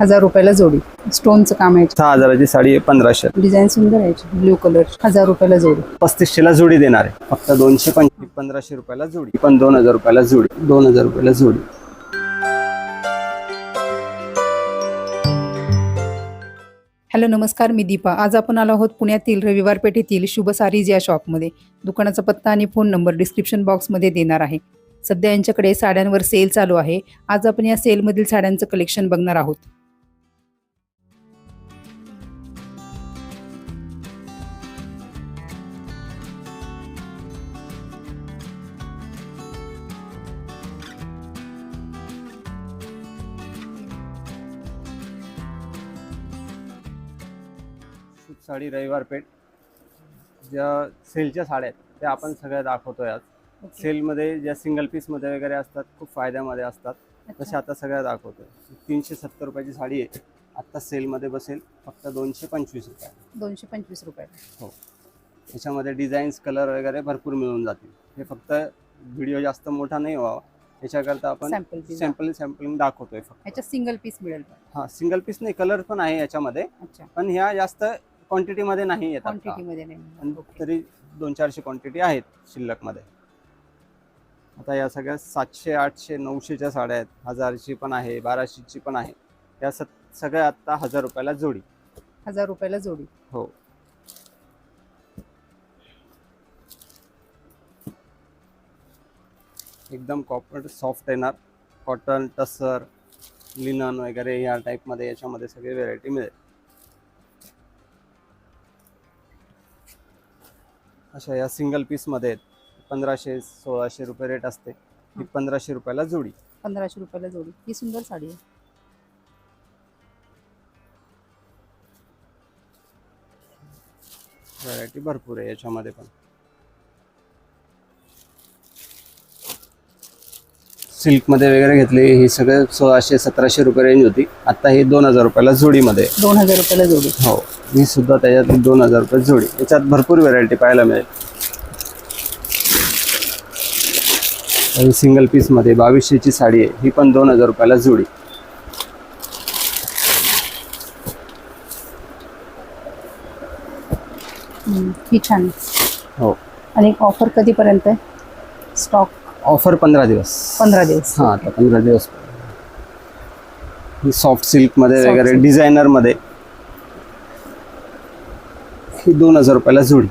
हजार रुपयाला जोडी. स्टोनचं काम आहे. सहा हजाराची साडी पंधराशे. डिझाईन सुंदर आहे. ब्ल्यू कलर हजार रुपयाला जोडी. पस्तीसशेला जोडी देणार आहे. फक्त दोनशे पंचवीस पंधराशे रुपयाला जोडी. पण दोन हजार रुपयाला जोडी. दोन हजार रुपयाला जोडी. हॅलो नमस्कार मी दीपा. आज आपण आलो आहोत पुण्यातील रविवार पेठेतील शुभ सारीज या शॉपमध्ये दुकानाचा पत्ता आणि फोन नंबर डिस्क्रिप्शन बॉक्समध्ये देणार आहे. सध्या यांच्याकडे साड्यांवर सेल चालू आहे. आज आपण या सेलमधील साड्यांचं कलेक्शन बघणार आहोत. साडी रविवार पेठ ज्या सेलच्या साड्या आहेत त्या आपण सगळ्या दाखवतोय आज. सेलमध्ये ज्या सिंगल पीसमध्ये वगैरे असतात खूप फायद्यामध्ये असतात. तशा आता सगळ्या दाखवतोय. तीनशे सत्तर रुपयाची साडी आहे. आत्ता सेलमध्ये बसेल फक्त दोनशे पंचवीस रुपये. दोनशे पंचवीस रुपये. हो. याच्यामध्ये डिझाईन्स कलर वगैरे भरपूर मिळून जातील. हे फक्त व्हिडिओ जास्त मोठा नाही व्हावा. याच्याकरता आपण सॅम्पल सॅम्पल सॅम्पलिंग दाखवतोय फक्त. ह्याच्यात सिंगल पीस मिळेल का? हा सिंगल पीस नाही कलर पण आहे याच्यामध्ये. अच्छा. पण ह्या जास्त क्वांटिटीमध्ये नाही येतात का. क्वांटिटीमध्ये नाही ओके. तरी दोन चारशे क्वांटिटी आहेत शिल्लकमध्ये. आता या सगळ्या सातशे आठशे नऊशेच्या साड्या आहेत. हजारची पण आहे बाराशेची पण आहे. या सगळ्या आत्ता हजार रुपयाला जोडी. हजार रुपयाला जोडी. हो. एकदम कॉपर सॉफ्ट येणार. कॉटन टसर लिनन वगैरे या टाईपमध्ये याच्यामध्ये सगळे व्हेरायटी मिळेल. अशा या सिंगल पीसमध्ये आहेत. पंधराशे सोळाशे रुपये रेट असते. ही पंधराशे रुपयाला जोडी. पंधराशे रुपयाला जोडी. ही सुंदर साडी आहे. व्हरायटी भरपूर आहे याच्यामध्ये पण. सिल्कमध्ये वगैरे घेतले ही सगळे सोळाशे सतराशे रुपये रेंज होती. आता ही दोन हजार रुपयाला जोडीमध्ये. दोन हजार रुपयाला जोडी. हो. ही सुद्धा त्याच्यात दोन हजार रुपये जोडी. याच्यात भरपूर व्हेरायटी पाहायला मिळेल. सिंगल पीसमध्ये बावीसशेची साडी आहे. ही पण दोन हजार रुपयाला जोडी. ही छान. हो. आणि ऑफर कधीपर्यंत आहे? स्टॉक ऑफर पंधरा दिवस. पंधरा दिवस. हां आता पंधरा दिवस. ही सॉफ्ट सिल्कमध्ये वगैरे. डिझायनरमध्ये ही दोन हजार रुपयाला जोडी.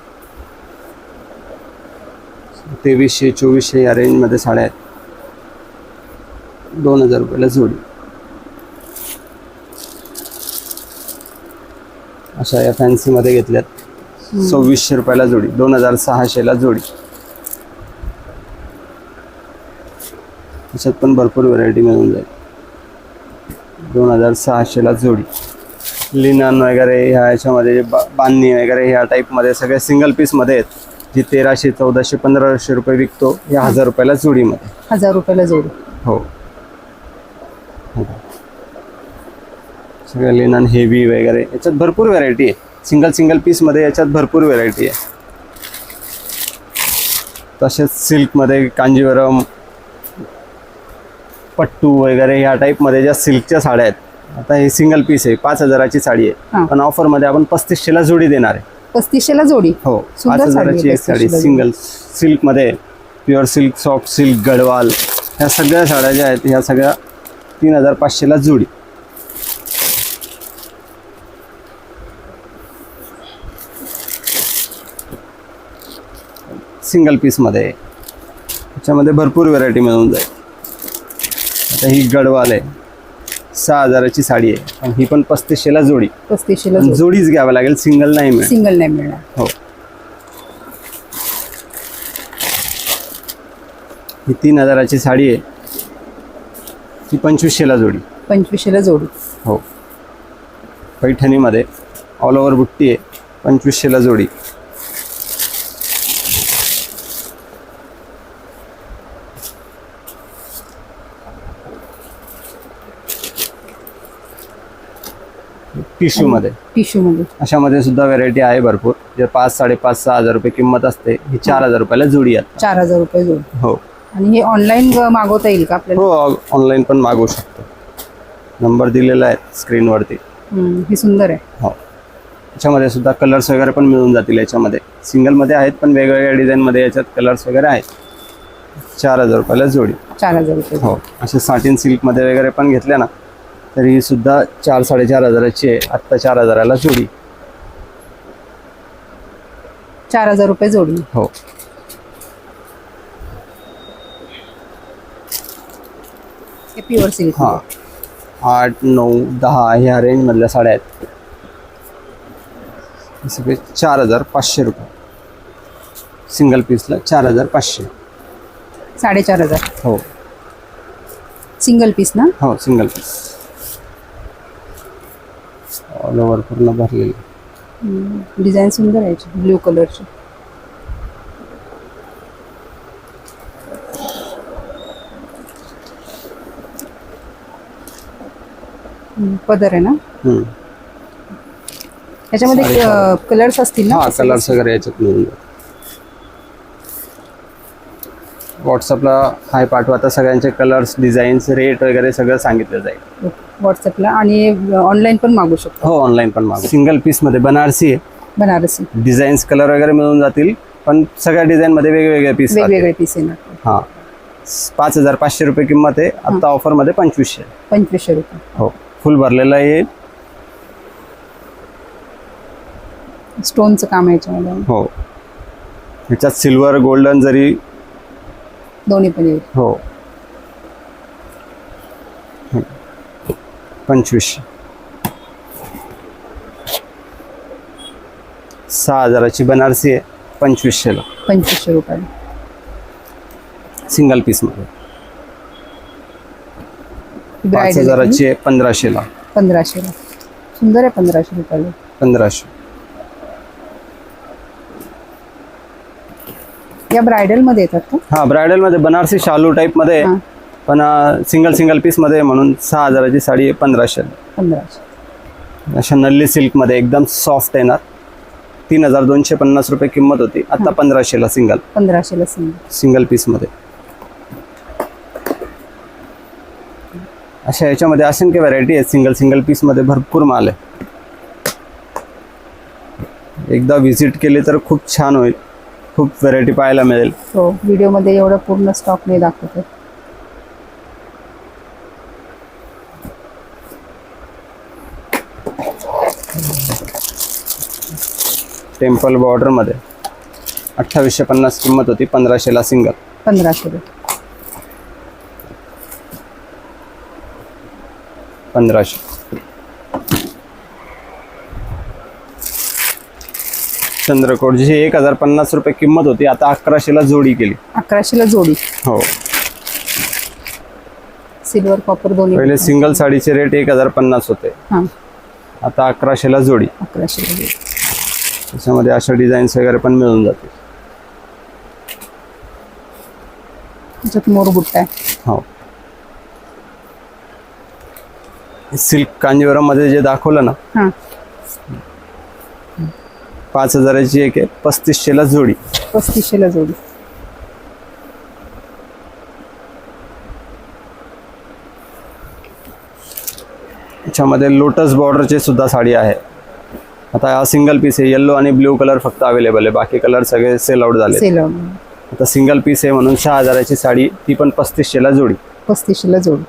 तेवीसशे चोवीसशे या रेंजमध्ये साड्या आहेत. दोन हजार रुपयाला जोडी. अशा या फॅन्सीमध्ये घेतल्यात. सव्वीसशे रुपयाला जोडी. दोन हजार सहाशेला जोडी. त्याच्यात पण भरपूर व्हरायटी मिळून जाईल. दोन हजार सहाशेला जोडी. लिनन वगैरे ह्या याच्यामध्ये बांधणी वगैरे ह्या टाईपमध्ये सगळे सिंगल पीसमध्ये आहेत. जी तेराशे चौदाशे पंधराशे रुपये विकतो या हजार रुपयाला जोडीमध्ये. हजार रुपयाला जोडी. हो. सगळं लिनन हेवी वगैरे याच्यात भरपूर व्हरायटी आहे. सिंगल सिंगल पीसमध्ये याच्यात भरपूर व्हरायटी आहे. तसेच सिल्कमध्ये कांजीवरम पट्टू वगैरे ह्या टाईपमध्ये ज्या सिल्कच्या साड्या आहेत आता हे सिंगल पीस आहे पाच हजाराची साडी हा. आहे पण ऑफरमध्ये आपण पस्तीसशेला जोडी देणार आहे. पस्तीसशेला जोडी? हो सुंदर पाच साडी आहे हजाराची एक साडी 35 ला सिंगल सिल्कमध्ये pure silk soft silk Gadwal. ह्या सगळ्या साड्या ज्या आहेत ह्या सगळ्या तीन हजार पाचशेला जोडी. सिंगल पीसमध्ये त्याच्यामध्ये भरपूर व्हेरायटी मिळून जाईल. आता ही गडवाल आहे. सहा हजाराची साडी आहे. आणि ही पण पस्तीसशेला जोडी. पस्तीसशेला पण जोडी. जोडीच घ्यावं लागेल सिंगल नाही मिळेल सिंगल नाही मिळणार. हो. ही तीन हजाराची साडी आहे. ती पंचवीसशेला जोडी. पंचवीसशेला जोडी. हो. पैठणीमध्ये ऑल ओव्हर बुट्टी आहे. पंचवीसशेला जोडी. टिश्यूमध्ये. टिश्यू मध्ये अशामध्ये सुद्धा व्हेरायटी आहे भरपूर. जे पाच साडेपाच सहा हजार रुपये किंमत असते ही चार हजार रुपयाला जोडी आहे चार हजार रुपये जोडी. हो. आणि हे ऑनलाईन मागवता येईल का आपल्याला? हो ऑनलाईन पण मागवू शकतो. नंबर दिलेला आहे स्क्रीनवरती ही सुंदर आहे. हो. याच्यामध्ये सुद्धा कलर्स वगैरे पण मिळून जातील याच्यामध्ये. सिंगलमध्ये आहेत पण वेगवेगळ्या डिझाईनमध्ये याच्यात कलर्स वगैरे आहेत. चार हजार रुपयाला जोडी. चार हजार रुपये. हो. असे साटिन सिल्कमध्ये वगैरे पण घेतले ना तर सुद्धा चार साडेचार हजाराची आहे. आत्ता चार हजाराला जोडी. चार हजार रुपये जोडी. हो. प्युअर सिल्क हां. आठ नऊ दहा ह्या रेंजमधल्या साड्या आहेत. सगळे चार हजार पाचशे रुपये. सिंगल पीसला चार हजार पाचशे. साडेचार हजार. हो. सिंगल पीस ना? हो सिंगल पीस ऑल ओव्हर पूर्ण भरलेली. डिझाईन सुंदर आहे याची ब्ल्यू कलरची हम्म, पदर आहे ना? हम्म. याच्यामध्ये. कलर्स असतील ना? हा कलर्स वगैरे याच्यात मिळून व्हॉट्सअपला हाय पाठवा आता सगळ्यांचे कलर्स डिझाईन्स रेट वगैरे सगळं सांगितलं जाईल. व्हॉट्सअपला आणि ऑनलाईन पण मागू शकतो. हो ऑनलाईन पण मागू. सिंगल पीसमध्ये बनारसी आहे. बनारसी. डिझाईन्स कलर वगैरे मिळून जातील पण सगळ्या डिझाईनमध्ये वेगवेगळे पीस वेगवेगळे पीस येणार. हां. पाच हजार पाचशे रुपये किंमत आहे. आता ऑफरमध्ये पंचवीसशे. पंचवीसशे रुपये. हो. फुल भरलेलं येईल स्टोनचं काम आहे याच्यामध्ये हो. ह्याच्यात सिल्वर गोल्डन जरी दोन्ही पण येईल. हो. पंचवीसशे सहा हजाराची बनारसी आहे पंचवीसशेला. पंचवीसशे रुपये. सिंगल पीसमध्ये पाच ब्रायडल हजाराची आहे पंधराशेला. पंधराशेला. सुंदर आहे पंधराशे रुपयाला. पंधराशे. या ब्रायडलमध्ये येतात हा ब्रायडलमध्ये बनारसी शालू टाईपमध्ये हा. आहे पण सिंगल सिंगल पीसमध्ये आहे म्हणून सहा हजाराची साडी आहे पंधराशेला पंधराशे. अशा नल्ली सिल्कमध्ये एकदम सॉफ्ट येणार. तीन हजार दोनशे पन्नास रुपये किंमत होती. आता पंधराशेला सिंगल पंधराशेला सिंगल सिंगल पीसमध्ये अशा याच्यामध्ये असंख्य व्हरायटी आहेत. सिंगल सिंगल पीसमध्ये भरपूर माल आहे. एकदा व्हिजिट केली तर खूप छान होईल. खूप व्हरायटी पाहायला मिळेल. हो व्हिडिओमध्ये एवढं पूर्ण स्टॉक नाही दाखवत टेम्पल बॉर्डरमध्ये. अठ्ठावीसशे पन्नास किंमत होती पंधराशेला सिंगल. पंधराशे पंधराशे. चंद्रकोटची एक हजार पन्नास रुपये किंमत होती आता अकराशेला जोडी केली. अकराशेला जोडी. हो. सिल्वर कॉपर दोन्ही. पहिले सिंगल साडीचे रेट एक हजार पन्नास होते. हां. आता अकराशेला जोडी. अकराशेला जोडी. त्याच्यामध्ये अशा डिझाईन्स वगैरे पण मिळून जातील. त्याच्यात मोरबुट्टा आहे हो. सिल्क कांजीवरममध्ये जे दाखवलं ना हां. पाच हजाराची एक आहे पस्तीसशेला जोडी. पस्तीसशेला जोडी. याच्यामध्ये लोटस बॉर्डरचे सुद्धा साडी आहे. आता हा सिंगल पीस आहे येल्लो आणि ब्ल्यू कलर फक्त अवेलेबल आहे. बाकी कलर सगळे सेल आउट झाले सेल आता सिंगल पीस आहे म्हणून सहा हजाराची साडी ती पण पस्तीसशेला जोडी. पस्तीसशेला जोडी.